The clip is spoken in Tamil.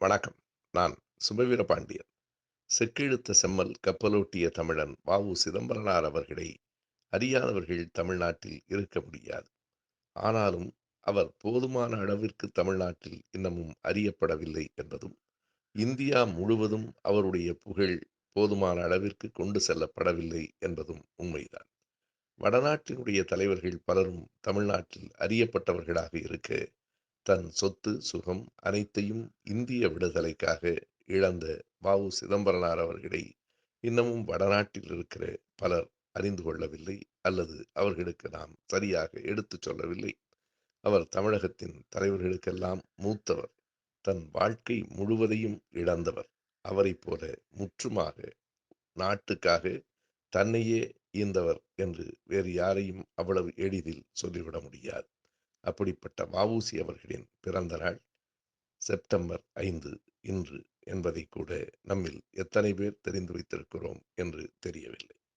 வணக்கம். நான் சுபவீர பாண்டியன். செக்கிழுத்த செம்மல் கப்பலோட்டிய தமிழன் வ. உ. சிதம்பரனார் அவர்களை அறியாதவர்கள் தமிழ்நாட்டில் இருக்க முடியாது. ஆனாலும் அவர் போதுமான அளவிற்கு தமிழ்நாட்டில் இன்னமும் அறியப்படவில்லை என்பதும் இந்தியா முழுவதும் அவருடைய புகழ் போதுமான அளவிற்கு கொண்டு செல்லப்படவில்லை என்பதும் உண்மைதான். வடநாட்டினுடைய தலைவர்கள் பலரும் தமிழ்நாட்டில் அறியப்பட்டவர்களாக இருக்க தன் சொத்து சுகம் அனைத்தையும் இந்திய விடுதலைக்காக இழந்த வ உ சிதம்பரனார் அவர்களை இன்னமும் வடநாட்டில் இருக்கிற பலர் அறிந்து கொள்ளவில்லை அல்லது அவர்களுக்கு நாம் சரியாக எடுத்துச் சொல்லவில்லை. அவர் தமிழகத்தின் தலைவர்களுக்கெல்லாம் மூத்தவர். தன் வாழ்க்கை முழுவதையும் இழந்தவர். அவரைப் போல முற்றுமாக நாட்டுக்காக தன்னையே ஈந்தவர் என்று வேறு யாரையும் அவ்வளவு எளிதில் சொல்லிவிட முடியாது. அப்படிப்பட்ட வஉசி அவர்களின் பிறந்த நாள் செப்டம்பர் ஐந்து இன்று என்பதை கூட நம்மில் எத்தனை பேர் தெரிந்து வைத்திருக்கிறோம் என்று தெரியவில்லை.